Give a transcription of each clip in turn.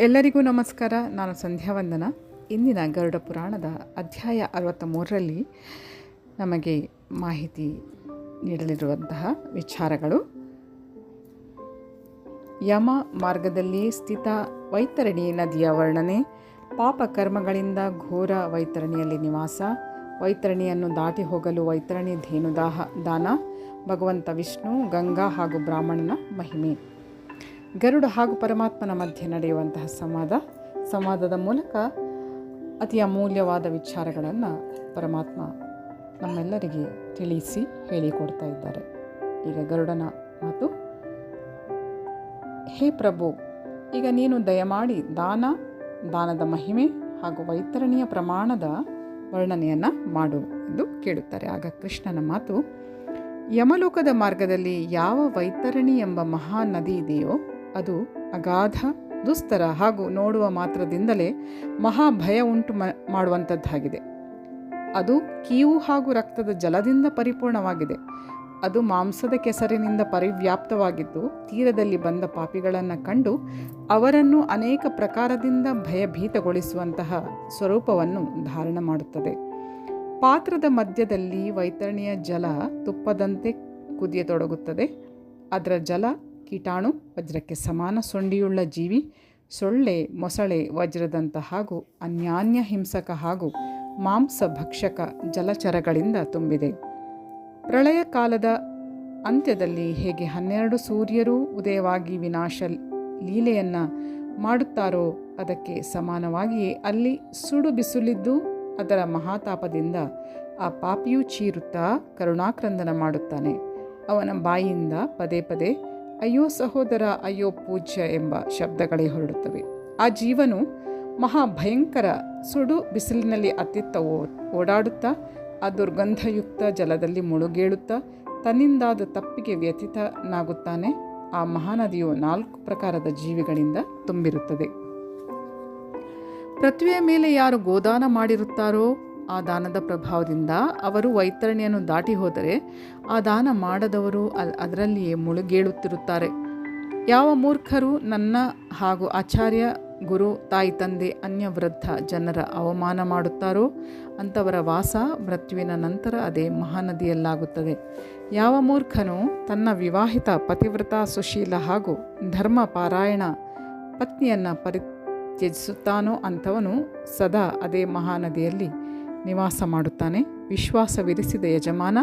ಎಲ್ಲರಿಗೂ ನಮಸ್ಕಾರ. ನಾನು ಸಂಧ್ಯಾವಂದನ ಇಂದಿನ ಗರುಡ ಪುರಾಣದ ಅಧ್ಯಾಯ ಅರವತ್ತ ಮೂರರಲ್ಲಿ ನಮಗೆ ಮಾಹಿತಿ ನೀಡಲಿರುವಂತಹ ವಿಚಾರಗಳು. ಯಮ ಮಾರ್ಗದಲ್ಲಿ ಸ್ಥಿತ ವೈತರಣಿ ನದಿಯ ವರ್ಣನೆ, ಪಾಪ ಕರ್ಮಗಳಿಂದ ಘೋರ ವೈತರಣಿಯಲ್ಲಿ ನಿವಾಸ, ವೈತರಣಿಯನ್ನು ದಾಟಿ ಹೋಗಲು ವೈತರಣಿ ಧೇನುದಾಹ ದಾನ, ಭಗವಂತ ವಿಷ್ಣು, ಗಂಗಾ ಹಾಗೂ ಬ್ರಾಹ್ಮಣನ ಮಹಿಮೆ. ಗರುಡ ಹಾಗೂ ಪರಮಾತ್ಮನ ಮಧ್ಯೆ ನಡೆಯುವಂತಹ ಸಂವಾದ. ಸಂವಾದದ ಮೂಲಕ ಅತಿ ಅಮೂಲ್ಯವಾದ ವಿಚಾರಗಳನ್ನು ಪರಮಾತ್ಮ ನಮ್ಮೆಲ್ಲರಿಗೆ ತಿಳಿಸಿ ಹೇಳಿಕೊಡ್ತಾ ಇದ್ದಾರೆ. ಈಗ ಗರುಡನ ಮಾತು. ಹೇ ಪ್ರಭು, ಈಗ ನೀನು ದಯಮಾಡಿ ದಾನ, ದಾನದ ಮಹಿಮೆ ಹಾಗೂ ವೈತರಣಿಯ ಪ್ರಮಾಣದ ವರ್ಣನೆಯನ್ನು ಮಾಡು ಎಂದು ಕೇಳುತ್ತಾರೆ. ಆಗ ಕೃಷ್ಣನ ಮಾತು, ಯಮಲೋಕದ ಮಾರ್ಗದಲ್ಲಿ ಯಾವ ವೈತರಣಿ ಎಂಬ ಮಹಾ ನದಿ ಇದೆಯೋ ಅದು ಅಗಾಧ, ದುಸ್ತರ ಹಾಗೂ ನೋಡುವ ಮಾತ್ರದಿಂದಲೇ ಮಹಾ ಭಯ ಉಂಟು ಮಾಡುವಂಥದ್ದಾಗಿದೆ ಅದು ಕೀವು ಹಾಗೂ ರಕ್ತದ ಜಲದಿಂದ ಪರಿಪೂರ್ಣವಾಗಿದೆ. ಅದು ಮಾಂಸದ ಕೆಸರಿನಿಂದ ಪರಿವ್ಯಾಪ್ತವಾಗಿದ್ದು, ತೀರದಲ್ಲಿ ಬಂದ ಪಾಪಿಗಳನ್ನು ಕಂಡು ಅವರನ್ನು ಅನೇಕ ಪ್ರಕಾರದಿಂದ ಭಯಭೀತಗೊಳಿಸುವಂತಹ ಸ್ವರೂಪವನ್ನು ಧಾರಣ ಮಾಡುತ್ತದೆ. ಪಾತ್ರದ ಮಧ್ಯದಲ್ಲಿ ವೈತರಣಿಯ ಜಲ ತುಪ್ಪದಂತೆ ಕುದಿಯತೊಡಗುತ್ತದೆ. ಅದರ ಜಲ ಕೀಟಾಣು ವಜ್ರಕ್ಕೆ ಸಮಾನ ಸೊಂಡಿಯುಳ್ಳ ಜೀವಿ, ಸೊಳ್ಳೆ, ಮೊಸಳೆ, ವಜ್ರದಂತ ಹಾಗೂ ಅನ್ಯಾನ್ಯ ಹಿಂಸಕ ಹಾಗೂ ಮಾಂಸ ಭಕ್ಷಕ ಜಲಚರಗಳಿಂದ ತುಂಬಿದೆ. ಪ್ರಳಯ ಕಾಲದ ಅಂತ್ಯದಲ್ಲಿ ಹೇಗೆ ಹನ್ನೆರಡು ಸೂರ್ಯರು ಉದಯವಾಗಿ ವಿನಾಶ ಲೀಲೆಯನ್ನು ಮಾಡುತ್ತಾರೋ ಅದಕ್ಕೆ ಸಮಾನವಾಗಿಯೇ ಅಲ್ಲಿ ಸುಡು ಬಿಸಿಲಿದ್ದು ಅದರ ಮಹಾತಾಪದಿಂದ ಆ ಪಾಪಿಯು ಚೀರುತ್ತಾ ಕರುಣಾಕ್ರಂದನ ಮಾಡುತ್ತಾನೆ. ಅವನ ಬಾಯಿಯಿಂದ ಪದೇ ಪದೇ ಅಯ್ಯೋ ಸಹೋದರ, ಅಯ್ಯೋ ಪೂಜ್ಯ ಎಂಬ ಶಬ್ದಗಳೇ ಹೊರಡುತ್ತವೆ. ಆ ಜೀವನು ಮಹಾಭಯಂಕರ ಸುಡು ಬಿಸಿಲಿನಲ್ಲಿ ಅತ್ತಿತ್ತ ಓಡಾಡುತ್ತಾ, ಆ ದುರ್ಗಂಧಯುಕ್ತ ಜಲದಲ್ಲಿ ಮುಳುಗೇಳುತ್ತಾ, ತನ್ನಿಂದಾದ ತಪ್ಪಿಗೆ ವ್ಯಥಿತನಾಗುತ್ತಾನೆ ಆ ಮಹಾನದಿಯು ನಾಲ್ಕು ಪ್ರಕಾರದ ಜೀವಿಗಳಿಂದ ತುಂಬಿರುತ್ತದೆ. ಪೃಥ್ವಿಯ ಮೇಲೆ ಯಾರು ಗೋದಾನ ಮಾಡಿರುತ್ತಾರೋ ಆ ದಾನದ ಪ್ರಭಾವದಿಂದ ಅವರು ವೈತರಣಿಯನ್ನು ದಾಟಿ ಹೋದರೆ ಆ ದಾನ ಮಾಡದವರು ಅಲ್, ಅದರಲ್ಲಿಯೇ ಮುಳುಗೇಳುತ್ತಿರುತ್ತಾರೆ. ಯಾವ ಮೂರ್ಖರು ನನ್ನ ಹಾಗೂ ಆಚಾರ್ಯ ಗುರು ತಾಯಿ ತಂದೆ ಅನ್ಯ ವೃದ್ಧ ಜನರ ಅವಮಾನ ಮಾಡುತ್ತಾರೋ ಅಂಥವರ ವಾಸ ಮೃತ್ಯುವಿನ ನಂತರ ಅದೇ ಮಹಾನದಿಯಲ್ಲಾಗುತ್ತದೆ. ಯಾವ ಮೂರ್ಖನು ತನ್ನ ವಿವಾಹಿತ ಪತಿವ್ರತ ಸುಶೀಲ ಹಾಗೂ ಧರ್ಮ ಪಾರಾಯಣ ಪತ್ನಿಯನ್ನು ಪರಿತ್ಯಜಿಸುತ್ತಾನೋ ಅಂಥವನು ಸದಾ ಅದೇ ಮಹಾನದಿಯಲ್ಲಿ ನಿವಾಸ ಮಾಡುತ್ತಾನೆ. ವಿಶ್ವಾಸವಿರಿಸಿದ ಯಜಮಾನ,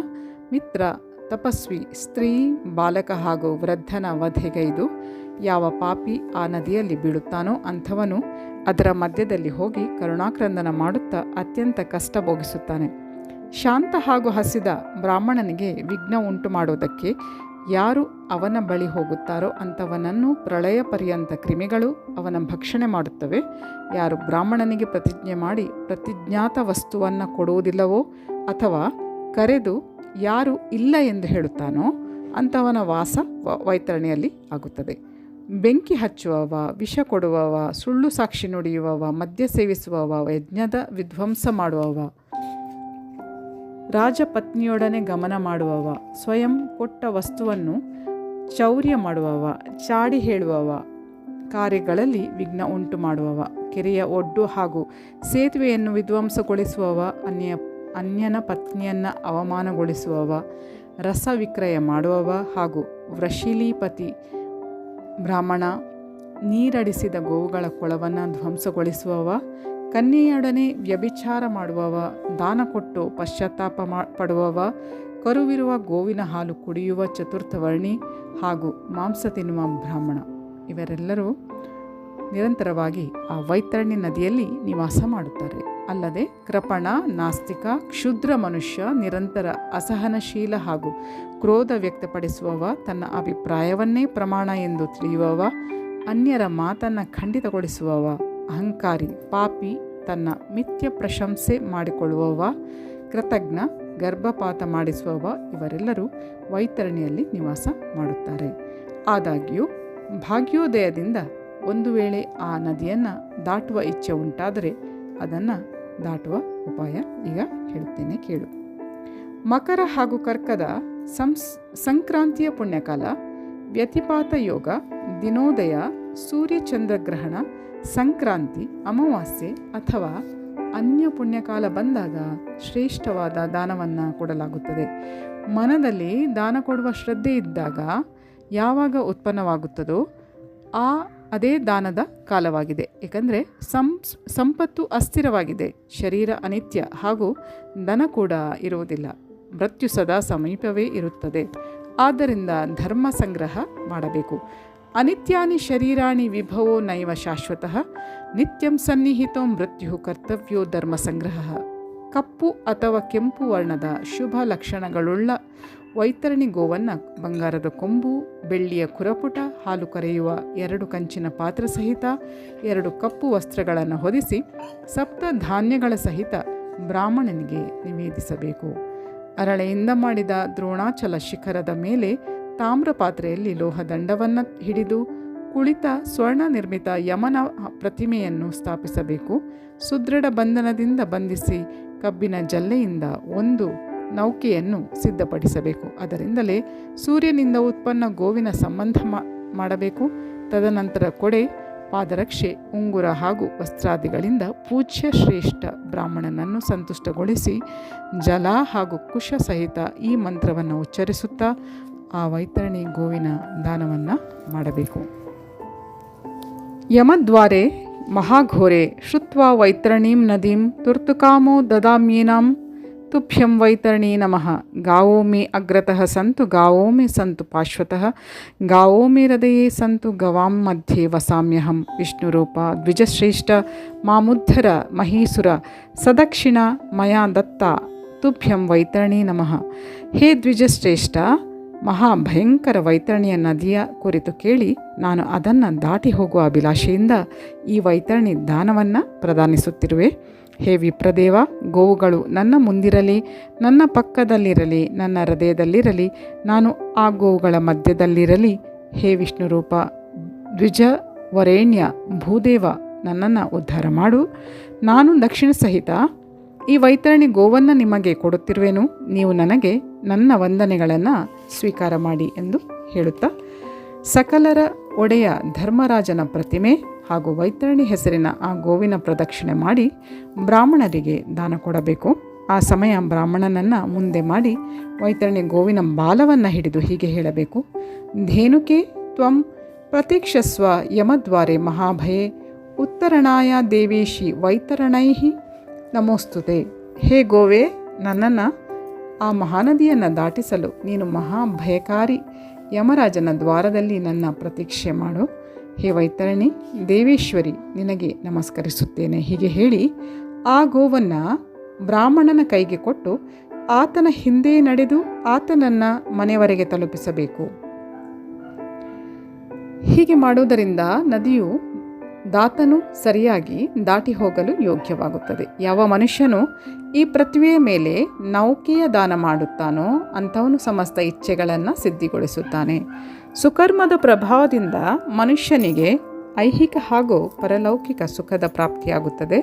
ಮಿತ್ರ, ತಪಸ್ವಿ, ಸ್ತ್ರೀ, ಬಾಲಕ ಹಾಗೂ ವೃದ್ಧನ ವಧೆಗೈದು ಯಾವ ಪಾಪಿ ಆ ನದಿಯಲ್ಲಿ ಬೀಳುತ್ತಾನೋ ಅಂಥವನು ಅದರ ಮಧ್ಯದಲ್ಲಿ ಹೋಗಿ ಕರುಣಾಕ್ರಂದನ ಮಾಡುತ್ತಾ ಅತ್ಯಂತ ಕಷ್ಟ ಭೋಗಿಸುತ್ತಾನೆ. ಶಾಂತ ಹಾಗೂ ಹಸಿದ ಬ್ರಾಹ್ಮಣನಿಗೆ ವಿಘ್ನ ಉಂಟು ಮಾಡುವುದಕ್ಕೆ ಯಾರು ಅವನ ಬಳಿ ಹೋಗುತ್ತಾರೋ ಅಂಥವನನ್ನು ಪ್ರಳಯ ಪರ್ಯಂತ ಕ್ರಿಮಿಗಳು ಅವನ ಭಕ್ಷಣೆ ಮಾಡುತ್ತವೆ. ಯಾರು ಬ್ರಾಹ್ಮಣನಿಗೆ ಪ್ರತಿಜ್ಞೆ ಮಾಡಿ ಪ್ರತಿಜ್ಞಾತ ವಸ್ತುವನ್ನು ಕೊಡುವುದಿಲ್ಲವೋ ಅಥವಾ ಕರೆದು ಯಾರು ಇಲ್ಲ ಎಂದು ಹೇಳುತ್ತಾನೋ ಅಂಥವನ ವಾಸ ವೈತರಣಿಯಲ್ಲಿ ಆಗುತ್ತದೆ. ಬೆಂಕಿ ಹಚ್ಚುವವ, ವಿಷ ಕೊಡುವವ, ಸುಳ್ಳು ಸಾಕ್ಷಿ ನುಡಿಯುವವ, ಮದ್ಯ ಸೇವಿಸುವವ, ಯಜ್ಞದ ವಿಧ್ವಂಸ ಮಾಡುವವ ರಾಜಪತ್ನಿಯೊಡನೆ ಗಮನ ಮಾಡುವವ, ಸ್ವಯಂ ಕೊಟ್ಟ ವಸ್ತುವನ್ನು ಚೌರ್ಯ ಮಾಡುವವ, ಚಾಡಿ ಹೇಳುವವ, ಕಾರ್ಯಗಳಲ್ಲಿ ವಿಘ್ನ ಉಂಟು ಮಾಡುವವ, ಕೆರೆಯ ಒಡ್ಡು ಹಾಗೂ ಸೇತುವೆಯನ್ನು ವಿಧ್ವಂಸಗೊಳಿಸುವವ, ಅನ್ಯ, ಅನ್ಯನ ಪತ್ನಿಯನ್ನು ಅವಮಾನಗೊಳಿಸುವವ, ರಸ ವಿಕ್ರಯ ಮಾಡುವವ ಹಾಗೂ ವೃಶಿಲೀಪತಿ ಬ್ರಾಹ್ಮಣ ನೀರಡಿಸಿದ ಗೋವುಗಳ ಕೊಳವನ್ನು ಧ್ವಂಸಗೊಳಿಸುವವ ಕನ್ಯೆಯೊಡನೆ ವ್ಯಭಿಚಾರ ಮಾಡುವವ, ದಾನ ಕೊಟ್ಟು ಪಶ್ಚಾತ್ತಾಪ ಮಾ, ಪಡುವವ, ಕರುವಿರುವ ಗೋವಿನ ಹಾಲು ಕುಡಿಯುವ ಚತುರ್ಥವರ್ಣಿ ಹಾಗೂ ಮಾಂಸ ತಿನ್ನುವ ಬ್ರಾಹ್ಮಣ. ಇವರೆಲ್ಲರೂ ನಿರಂತರವಾಗಿ ಆ ವೈತರಣಿ ನದಿಯಲ್ಲಿ ನಿವಾಸ ಮಾಡುತ್ತಾರೆ. ಅಲ್ಲದೆ ಕೃಪಣ, ನಾಸ್ತಿಕ, ಕ್ಷುದ್ರ ಮನುಷ್ಯ, ನಿರಂತರ ಅಸಹನಶೀಲ ಹಾಗೂ ಕ್ರೋಧ ವ್ಯಕ್ತಪಡಿಸುವವ ತನ್ನ ಅಭಿಪ್ರಾಯವನ್ನೇ ಪ್ರಮಾಣ ಎಂದು ತಿಳಿಯುವವ, ಅನ್ಯರ ಮಾತನ್ನು ಖಂಡಿತಗೊಳಿಸುವವ ಅಹಂಕಾರಿ ಪಾಪಿ ತನ್ನ ಮಿಥ್ಯ ಪ್ರಶಂಸೆ ಮಾಡಿಕೊಳ್ಳುವವ, ಕೃತಜ್ಞ ಗರ್ಭಪಾತ ಮಾಡಿಸುವವ ಇವರೆಲ್ಲರೂ ವೈತರಣಿಯಲ್ಲಿ ನಿವಾಸ ಮಾಡುತ್ತಾರೆ. ಆದಾಗ್ಯೂ, ಭಾಗ್ಯೋದಯದಿಂದ ಒಂದು ವೇಳೆ ಆ ನದಿಯನ್ನು ದಾಟುವ ಇಚ್ಛೆ ಉಂಟಾದರೆ ಅದನ್ನು ದಾಟುವ ಉಪಾಯ ಈಗ ಹೇಳುತ್ತೇನೆ ಕೇಳು. ಮಕರ ಹಾಗೂ ಕರ್ಕದ ಸಂಸ್, ಸಂಕ್ರಾಂತಿಯ ಪುಣ್ಯಕಾಲ, ವ್ಯತಿಪಾತ ಯೋಗ, ದಿನೋದಯ ಸೂರ್ಯ ಚಂದ್ರಗ್ರಹಣ ಸಂಕ್ರಾಂತಿ, ಅಮಾವಾಸ್ಯೆ ಅಥವಾ ಅನ್ಯ ಪುಣ್ಯಕಾಲ ಬಂದಾಗ ಶ್ರೇಷ್ಠವಾದ ದಾನವನ್ನು ಕೊಡಲಾಗುತ್ತದೆ. ಮನದಲ್ಲಿ ದಾನ ಕೊಡುವ ಶ್ರದ್ಧೆ ಇದ್ದಾಗ ಯಾವಾಗ ಉತ್ಪನ್ನವಾಗುತ್ತದೋ ಆ ಅದೇ ದಾನದ ಕಾಲವಾಗಿದೆ. ಏಕೆಂದರೆ ಸಂಸ್ ಸಂಪತ್ತು ಅಸ್ಥಿರವಾಗಿದೆ. ಶರೀರ ಅನಿತ್ಯ ಹಾಗೂ ದನ ಕೂಡ ಇರುವುದಿಲ್ಲ. ಮೃತ್ಯು ಸದಾ ಸಮೀಪವೇ ಇರುತ್ತದೆ. ಆದ್ದರಿಂದ ಧರ್ಮ ಸಂಗ್ರಹ ಮಾಡಬೇಕು. ಅನಿತ್ಯಾನಿ ಶರೀರಾಣಿ ವಿಭವೋ ನೈವ ಶಾಶ್ವತಃ, ನಿತ್ಯಂ ಸನ್ನಿಹಿತೋ ಮೃತ್ಯು ಕರ್ತವ್ಯೋ ಧರ್ಮ ಸಂಗ್ರಹ. ಕಪ್ಪು ಅಥವಾ ಕೆಂಪು ವರ್ಣದ ಶುಭ ಲಕ್ಷಣಗಳುಳ್ಳ ವೈತರಣಿ ಗೋವನ್ನು ಬಂಗಾರದ ಕೊಂಬು, ಬೆಳ್ಳಿಯ ಕುರಪುಟ, ಹಾಲು ಕರೆಯುವ ಎರಡು ಕಂಚಿನ ಪಾತ್ರ ಸಹಿತ ಎರಡು ಕಪ್ಪು ವಸ್ತ್ರಗಳನ್ನು ಹೊದಿಸಿ ಸಪ್ತ ಧಾನ್ಯಗಳ ಸಹಿತ ಬ್ರಾಹ್ಮಣನಿಗೆ ನಿವೇದಿಸಬೇಕು. ಅರಳೆಯಿಂದ ಮಾಡಿದ ದ್ರೋಣಾಚಲ ಶಿಖರದ ಮೇಲೆ ತಾಮ್ರ ಪಾತ್ರೆಯಲ್ಲಿ ಲೋಹದಂಡವನ್ನು ಹಿಡಿದು ಕುಳಿತ ಸ್ವರ್ಣ ನಿರ್ಮಿತ ಯಮನ ಪ್ರತಿಮೆಯನ್ನು ಸ್ಥಾಪಿಸಬೇಕು. ಸುದೃಢ ಬಂಧನದಿಂದ ಬಂಧಿಸಿ ಕಬ್ಬಿನ ಜಲ್ಲೆಯಿಂದ ಒಂದು ನೌಕೆಯನ್ನು ಸಿದ್ಧಪಡಿಸಬೇಕು. ಅದರಿಂದಲೇ ಸೂರ್ಯನಿಂದ ಉತ್ಪನ್ನ ಗೋವಿನ ಸಂಬಂಧ ಮಾಡಬೇಕು. ತದನಂತರ ಕೊಡೆ, ಪಾದರಕ್ಷೆ, ಉಂಗುರ ಹಾಗೂ ವಸ್ತ್ರಾದಿಗಳಿಂದ ಪೂಜ್ಯ ಶ್ರೇಷ್ಠ ಬ್ರಾಹ್ಮಣನನ್ನು ಸಂತುಷ್ಟಗೊಳಿಸಿ ಜಲ ಹಾಗೂ ಕುಶ ಸಹಿತ ಈ ಮಂತ್ರವನ್ನು ಉಚ್ಚರಿಸುತ್ತಾ ಆ ವೈತರಣಿ ಗೋವಿನ ದಾನವನ್ನು ಮಾಡಬೇಕು. ಯಮದ್ವಾರೆ ಮಹಾಘೋರೆ ಶ್ರುತ್ವ ವೈತರಣೀಂ ನದೀಂ ತುರ್ತುಕಾಮೋ ದದಾಮ್ಯೇನಾಂ ತುಭ್ಯಂ ವೈತರಣಿ ನಮಃ. ಗಾವೋಮಿ ಅಗ್ರತಃ ಸಂತು ಗಾವೋಮಿ ಸಂತು ಪಾರ್ಶ್ವತಃ ಗಾವೋಮಿ ಹೃದಯೇ ಸಂತು ಗವಾಂ ಮಧ್ಯೆ ವಸಾಮ್ಯಹಂ. ವಿಷ್ಣುರೂಪ ದ್ವಿಜಶ್ರೇಷ್ಠ ಮಾಮುದ್ಧರ ಮಹೀಸುರ ಸದಕ್ಷಿಣ ಮಯಾ ದತ್ತ ತುಭ್ಯಂ ವೈತರಣಿ ನಮಃ. ಹೇ ದ್ವಿಜಶ್ರೇಷ್ಠ ಮಹಾಭಯಂಕರ ವೈತರಣಿಯ ನದಿಯ ಕುರಿತು ಕೇಳಿ ನಾನು ಅದನ್ನು ದಾಟಿ ಹೋಗುವ ಅಭಿಲಾಷೆಯಿಂದ ಈ ವೈತರಣಿ ದಾನವನ್ನು ಪ್ರದಾನಿಸುತ್ತಿರುವೆ. ಹೇ ವಿಪ್ರದೇವ, ಗೋವುಗಳು ನನ್ನ ಮುಂದಿರಲಿ, ನನ್ನ ಪಕ್ಕದಲ್ಲಿರಲಿ, ನನ್ನ ಹೃದಯದಲ್ಲಿರಲಿ, ನಾನು ಆ ಗೋವುಗಳ ಮಧ್ಯದಲ್ಲಿರಲಿ. ಹೇ ವಿಷ್ಣುರೂಪ ದ್ವಿಜ ವರೇಣ್ಯ ಭೂದೇವ, ನನ್ನನ್ನು ಉದ್ಧಾರ ಮಾಡು. ನಾನು ದಕ್ಷಿಣ ಸಹಿತ ಈ ವೈತರಣಿ ಗೋವನ್ನು ನಿಮಗೆ ಕೊಡುತ್ತಿರುವೆನು. ನೀವು ನನಗೆ ನನ್ನ ವಂದನೆಗಳನ್ನು ಸ್ವೀಕಾರ ಮಾಡಿ ಎಂದು ಹೇಳುತ್ತಾ, ಸಕಲರ ಒಡೆಯ ಧರ್ಮರಾಜನ ಪ್ರತಿಮೆ ಹಾಗೂ ವೈತರಣಿ ಹೆಸರಿನ ಆ ಗೋವಿನ ಪ್ರದಕ್ಷಿಣೆ ಮಾಡಿ ಬ್ರಾಹ್ಮಣರಿಗೆ ದಾನ ಕೊಡಬೇಕು. ಆ ಸಮಯ ಬ್ರಾಹ್ಮಣನನ್ನು ಮುಂದೆ ಮಾಡಿ ವೈತರಣಿ ಗೋವಿನ ಬಾಲವನ್ನು ಹಿಡಿದು ಹೀಗೆ ಹೇಳಬೇಕು. ಧೇನುಕೆ ತ್ವಂ ಪ್ರತೀಕ್ಷಸ್ವ ಯಮದ್ವಾರೆ ಮಹಾಭಯೇ, ಉತ್ತರಣಾಯ ದೇವೇಶಿ ವೈತರಣೈ ನಮೋಸ್ತುತೆ. ಹೇ ಗೋವೆ, ನನ್ನನ್ನು ಆ ಮಹಾನದಿಯನ್ನು ದಾಟಿಸಲು ನೀನು ಮಹಾ ಭಯಕಾರಿ ಯಮರಾಜನ ದ್ವಾರದಲ್ಲಿ ನನ್ನ ಪ್ರತೀಕ್ಷೆ ಮಾಡು. ಹೇ ವೈತರಣಿ, ದೇವೇಶ್ವರಿ, ನಿನಗೆ ನಮಸ್ಕರಿಸುತ್ತೇನೆ. ಹೀಗೆ ಹೇಳಿ ಆ ಗೋವನ್ನು ಬ್ರಾಹ್ಮಣನ ಕೈಗೆ ಕೊಟ್ಟು ಆತನ ಹಿಂದೆ ನಡೆದು ಆತನನ್ನು ಮನೆಯವರೆಗೆ ತಲುಪಿಸಬೇಕು. ಹೀಗೆ ಮಾಡುವುದರಿಂದ ನದಿಯು ದಾತನು ಸರಿಯಾಗಿ ದಾಟಿ ಹೋಗಲು ಯೋಗ್ಯವಾಗುತ್ತದೆ. ಯಾವ ಮನುಷ್ಯನು ಈ ಪೃಥ್ವಿಯ ಮೇಲೆ ನೌಕೆಯ ದಾನ ಮಾಡುತ್ತಾನೋ ಅಂಥವನು ಸಮಸ್ತ ಇಚ್ಛೆಗಳನ್ನು ಸಿದ್ಧಿಗೊಳಿಸುತ್ತಾನೆ. ಸುಕರ್ಮದ ಪ್ರಭಾವದಿಂದ ಮನುಷ್ಯನಿಗೆ ಐಹಿಕ ಹಾಗೂ ಪರಲೌಕಿಕ ಸುಖದ ಪ್ರಾಪ್ತಿಯಾಗುತ್ತದೆ.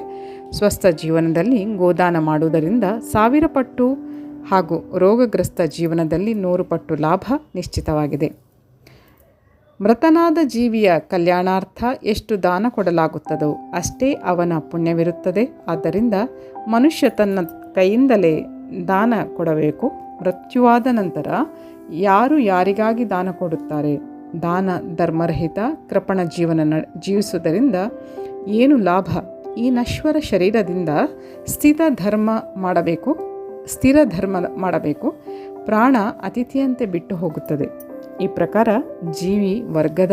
ಸ್ವಸ್ಥ ಜೀವನದಲ್ಲಿ ಗೋದಾನ ಮಾಡುವುದರಿಂದ ಸಾವಿರ ಪಟ್ಟು ಹಾಗೂ ರೋಗಗ್ರಸ್ತ ಜೀವನದಲ್ಲಿ ನೂರು ಪಟ್ಟು ಲಾಭ ನಿಶ್ಚಿತವಾಗಿದೆ. ಮೃತನಾದ ಜೀವಿಯ ಕಲ್ಯಾಣಾರ್ಥ ಎಷ್ಟು ದಾನ ಕೊಡಲಾಗುತ್ತದೋ ಅಷ್ಟೇ ಅವನ ಪುಣ್ಯವಿರುತ್ತದೆ. ಆದ್ದರಿಂದ ಮನುಷ್ಯ ತನ್ನ ಕೈಯಿಂದಲೇ ದಾನ ಕೊಡಬೇಕು. ಮೃತ್ಯುವಾದ ನಂತರ ಯಾರು ಯಾರಿಗಾಗಿ ದಾನ ಕೊಡುತ್ತಾರೆ? ದಾನ ಧರ್ಮರಹಿತ ಕೃಪಣ ಜೀವನ ಜೀವಿಸುವುದರಿಂದ ಏನು ಲಾಭ? ಈ ನಶ್ವರ ಶರೀರದಿಂದ ಸ್ಥಿತ ಧರ್ಮ ಮಾಡಬೇಕು. ಸ್ಥಿರ ಧರ್ಮ ಮಾಡಬೇಕು. ಪ್ರಾಣ ಅತಿಥಿಯಂತೆ ಬಿಟ್ಟು ಹೋಗುತ್ತದೆ. ಈ ಪ್ರಕಾರ ಜೀವಿ ವರ್ಗದ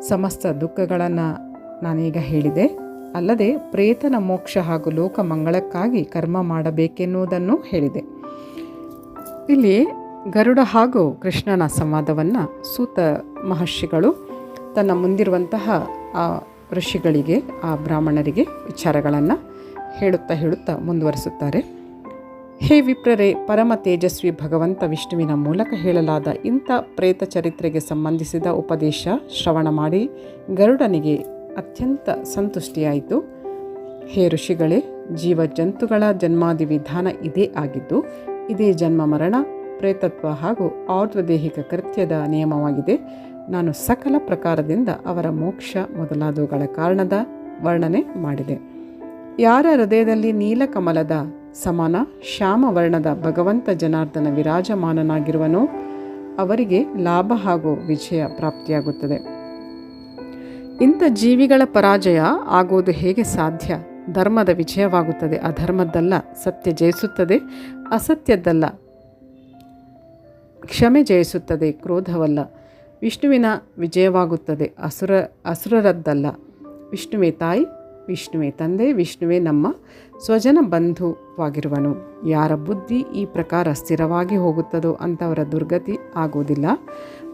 ಸಮಸ್ತ ದುಃಖಗಳನ್ನು ನಾನೀಗ ಹೇಳಿದೆ. ಅಲ್ಲದೆ ಪ್ರೇತನ ಮೋಕ್ಷ ಹಾಗೂ ಲೋಕ ಮಂಗಳಕ್ಕಾಗಿ ಕರ್ಮ ಮಾಡಬೇಕೆನ್ನುವುದನ್ನು ಹೇಳಿದೆ. ಇಲ್ಲಿ ಗರುಡ ಹಾಗೂ ಕೃಷ್ಣನ ಸಂವಾದವನ್ನು ಸೂತ ಮಹರ್ಷಿಗಳು ತನ್ನ ಮುಂದಿರುವಂತಹ ಆ ಋಷಿಗಳಿಗೆ, ಆ ಬ್ರಾಹ್ಮಣರಿಗೆ ವಿಚಾರಗಳನ್ನು ಹೇಳುತ್ತಾ ಹೇಳುತ್ತಾ ಮುಂದುವರಿಸುತ್ತಾರೆ. ಹೇ ವಿಪ್ರರೇ, ಪರಮ ತೇಜಸ್ವಿ ಭಗವಂತ ವಿಷ್ಣುವಿನ ಮೂಲಕ ಹೇಳಲಾದ ಇಂಥ ಪ್ರೇತ ಚರಿತ್ರೆಗೆ ಸಂಬಂಧಿಸಿದ ಉಪದೇಶ ಶ್ರವಣ ಮಾಡಿ ಗರುಡನಿಗೆ ಅತ್ಯಂತ ಸಂತುಷ್ಟಿಯಾಯಿತು. ಹೇ ಋಷಿಗಳೇ ಜೀವ ಜಂತುಗಳ ಜನ್ಮಾದಿ ವಿಧಾನ ಇದೇ ಆಗಿದ್ದು, ಇದೇ ಜನ್ಮ ಮರಣ, ಪ್ರೇತತ್ವ ಹಾಗೂ ಆರ್ಧ್ವದೇಹಿಕ ಕೃತ್ಯದ ನಿಯಮವಾಗಿದೆ. ನಾನು ಸಕಲ ಪ್ರಕಾರದಿಂದ ಅವರ ಮೋಕ್ಷ ಮೊದಲಾದವುಗಳ ಕಾರಣದ ವರ್ಣನೆ ಮಾಡಿದೆ. ಯಾರ ಹೃದಯದಲ್ಲಿ ನೀಲಕಮಲದ ಸಮಾನ ಶ್ಯಾಮ ವರ್ಣದ ಭಗವಂತ ಜನಾರ್ದನ ವಿರಾಜಮಾನನಾಗಿರುವನು ಅವರಿಗೆ ಲಾಭ ಹಾಗೂ ವಿಜಯ ಪ್ರಾಪ್ತಿಯಾಗುತ್ತದೆ. ಇಂಥ ಜೀವಿಗಳ ಪರಾಜಯ ಆಗುವುದು ಹೇಗೆ ಸಾಧ್ಯ? ಧರ್ಮದ ವಿಜಯವಾಗುತ್ತದೆ. ಅಧರ್ಮದ್ದಲ್ಲ, ಸತ್ಯ ಜಯಿಸುತ್ತದೆ. ಅಸತ್ಯದ್ದಲ್ಲ, ಕ್ಷಮೆ ಜಯಿಸುತ್ತದೆ. ಕ್ರೋಧವಲ್ಲ, ವಿಷ್ಣುವಿನ ವಿಜಯವಾಗುತ್ತದೆ. ಅಸುರ, ಅಸುರರದ್ದಲ್ಲ, ವಿಷ್ಣುವೆ ತಾಯಿ ವಿಷ್ಣುವೇ ತಂದೆ, ವಿಷ್ಣುವೇ ನಮ್ಮ ಸ್ವಜನ ಬಂಧುವಾಗಿರುವನು. ಯಾರ ಬುದ್ಧಿ ಈ ಪ್ರಕಾರ ಸ್ಥಿರವಾಗಿ ಹೋಗುತ್ತದೋ ಅಂಥವರ ದುರ್ಗತಿ ಆಗುವುದಿಲ್ಲ.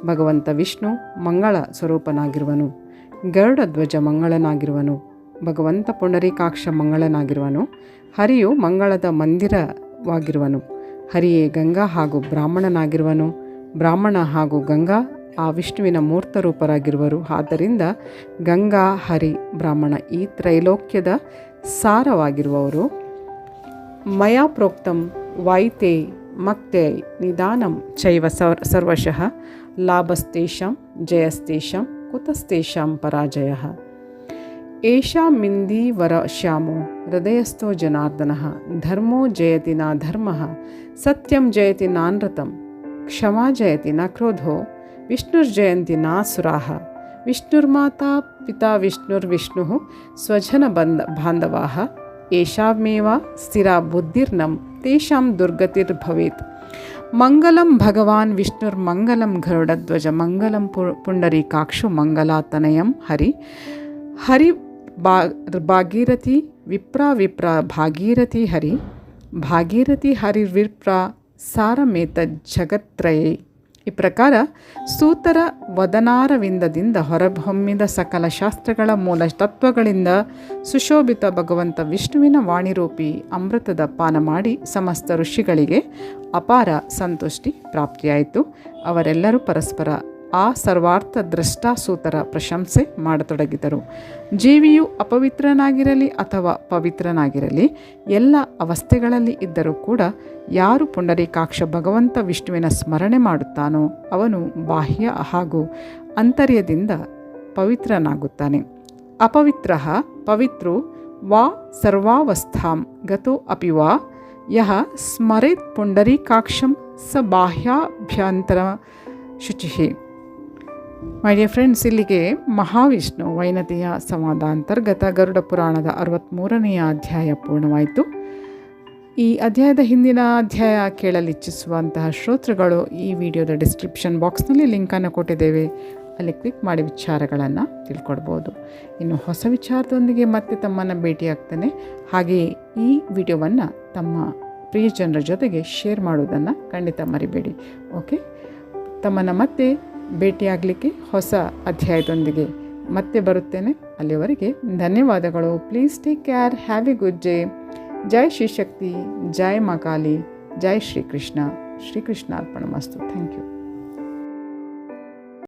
ಭಗವಂತ ವಿಷ್ಣು ಮಂಗಳ ಸ್ವರೂಪನಾಗಿರುವನು. ಗರುಡ ಧ್ವಜ ಮಂಗಳನಾಗಿರುವನು. ಭಗವಂತ ಪುಂಡರೀಕಾಕ್ಷ ಮಂಗಳನಾಗಿರುವನು. ಹರಿಯು ಮಂಗಳದ ಮಂದಿರವಾಗಿರುವನು. ಹರಿಯೇ ಗಂಗಾ ಹಾಗೂ ಬ್ರಾಹ್ಮಣನಾಗಿರುವನು. ಬ್ರಾಹ್ಮಣ ಹಾಗೂ ಗಂಗಾ ಆ ವಿಷ್ಣುವಿನ ಮೂರ್ತ ರೂಪರಾಗಿರುವರು ಆದ್ದರಿಂದ ಗಂಗಾ, ಹರಿ, ಬ್ರಾಹ್ಮಣ ಈ ತ್ರೈಲೋಕ್ಯದ ಸಾರವಾಗಿರುವವರು. ಮಯಾ ಪ್ರೋಕ್ತಂ ವಾಯಿತೆ ಮಕ್ತೆ ನಿಧಾನಂ ಚೈವ ಸರ್, ಸರ್ವಶಃ ಲಾಭಸ್ತೇಷಾಂ ಜಯಸ್ತೇಷಾಂ ಕುತಸ್ತೇಷಾಂ ಪರಾಜಯ. ಏಷಾಮಿಂದೀವರ ಶ್ಯಾಮೋ ಹೃದಯಸ್ಥೋ ಜನಾರ್ದನಃ ಧರ್ಮೋ ಜಯತಿ ನ ಧರ್ಮ ಸತ್ಯಂ ಜಯತಿ ನಾನೃತಂ ಕ್ಷಮಾ ಜಯತಿ ನ ಕ್ರೋಧೋ विष्णुर्जयन्तिना सुराः विष्णुर्माता, पिता विष्णुर्विष्णुः स्वजनबन्ध बान्धवाः येषामेव स्थिरा बुद्धिर्नं, तेषां दुर्गतिर्भवेत्। मङ्गलं भगवान् विष्णुर्मङ्गलं गरुडध्वज, मङ्गलं पु पुण्डरीकाक्षुमङ्गलातनयं हरि। हरि बा, भागीरथि विप्रा विप्रा, भागीरथि हरि। भागीरथि हरिर्विप्रा सारमेतज्जगत्त्रये। ಈ ಪ್ರಕಾರ ಸೂತರ ವದನಾರವಿಂದದಿಂದ ಹೊರಹೊಮ್ಮಿದ ಸಕಲ ಶಾಸ್ತ್ರಗಳ ಮೂಲ ತತ್ವಗಳಿಂದ ಸುಶೋಭಿತ ಭಗವಂತ ವಿಷ್ಣುವಿನ ವಾಣಿರೂಪಿ ಅಮೃತದ ಪಾನ ಮಾಡಿ ಸಮಸ್ತ ಋಷಿಗಳಿಗೆ ಅಪಾರ ಸಂತುಷ್ಟಿ ಪ್ರಾಪ್ತಿಯಾಯಿತು. ಅವರೆಲ್ಲರೂ ಪರಸ್ಪರ ಆ ಸರ್ವಾರ್ಥ ದ್ರಷ್ಟಾಸೂತರ ಪ್ರಶಂಸೆ ಮಾಡತೊಡಗಿದರು. ಜೀವಿಯು ಅಪವಿತ್ರನಾಗಿರಲಿ ಅಥವಾ ಪವಿತ್ರನಾಗಿರಲಿ, ಎಲ್ಲ ಅವಸ್ಥೆಗಳಲ್ಲಿ ಇದ್ದರೂ ಕೂಡ ಯಾರು ಪುಂಡರೀಕಾಕ್ಷ ಭಗವಂತ ವಿಷ್ಣುವಿನ ಸ್ಮರಣೆ ಮಾಡುತ್ತಾನೋ ಅವನು ಬಾಹ್ಯ ಹಾಗೂ ಅಂತರ್ಯದಿಂದ ಪವಿತ್ರನಾಗುತ್ತಾನೆ. ಅಪವಿತ್ರ ಪವಿತ್ರೋ ವಾ ಸರ್ವಾವಸ್ಥಾಂ ಗತೋ ಅಪಿ ವಾ ಯಹ ಸ್ಮರೆತ್ ಪುಂಡರೀಕಾಕ್ಷಂ ಸ ಬಾಹ್ಯಾಭ್ಯಂತರ ಶುಚಿ. ಮೈ ಡಿಯರ್ ಫ್ರೆಂಡ್ಸ್ ಇಲ್ಲಿಗೆ ಮಹಾವಿಷ್ಣು ವೈನತೆಯ ಸಂವಾದ ಅಂತರ್ಗತ ಗರುಡ ಪುರಾಣದ ಅರವತ್ತ್ಮೂರನೆಯ ಅಧ್ಯಾಯ ಪೂರ್ಣವಾಯಿತು. ಈ ಅಧ್ಯಾಯದ ಹಿಂದಿನ ಅಧ್ಯಾಯ ಕೇಳಲಿಚ್ಛಿಸುವಂತಹ ಶ್ರೋತೃಗಳು ಈ ವಿಡಿಯೋದ ಡಿಸ್ಕ್ರಿಪ್ಷನ್ ಬಾಕ್ಸ್ನಲ್ಲಿ ಲಿಂಕನ್ನು ಕೊಟ್ಟಿದ್ದೇವೆ. ಅಲ್ಲಿ ಕ್ಲಿಕ್ ಮಾಡಿ ವಿಚಾರಗಳನ್ನು ತಿಳ್ಕೊಡ್ಬೋದು. ಇನ್ನು ಹೊಸ ವಿಚಾರದೊಂದಿಗೆ ಮತ್ತೆ ತಮ್ಮನ್ನು ಭೇಟಿಯಾಗ್ತಾನೆ. ಹಾಗೆಯೇ ಈ ವಿಡಿಯೋವನ್ನು ತಮ್ಮ ಪ್ರಿಯಜನರ ಜೊತೆಗೆ ಶೇರ್ ಮಾಡೋದನ್ನು ಖಂಡಿತ ಮರಿಬೇಡಿ. ಓಕೆ ತಮ್ಮನ್ನು ಮತ್ತೆ ಭೇಟಿಯಾಗಲಿಕ್ಕೆ ಹೊಸ ಅಧ್ಯಾಯದೊಂದಿಗೆ ಮತ್ತೆ ಬರುತ್ತೇನೆ. ಅಲ್ಲಿವರೆಗೆ ಧನ್ಯವಾದಗಳು. Please take care have a good day ಜೈ ಶ್ರೀ ಶಕ್ತಿ. ಜೈ ಮಾ ಕಾಲಿ. ಜೈ ಶ್ರೀಕೃಷ್ಣ ಶ್ರೀಕೃಷ್ಣ ಅರ್ಪಣ ಮಸ್ತು. Thank you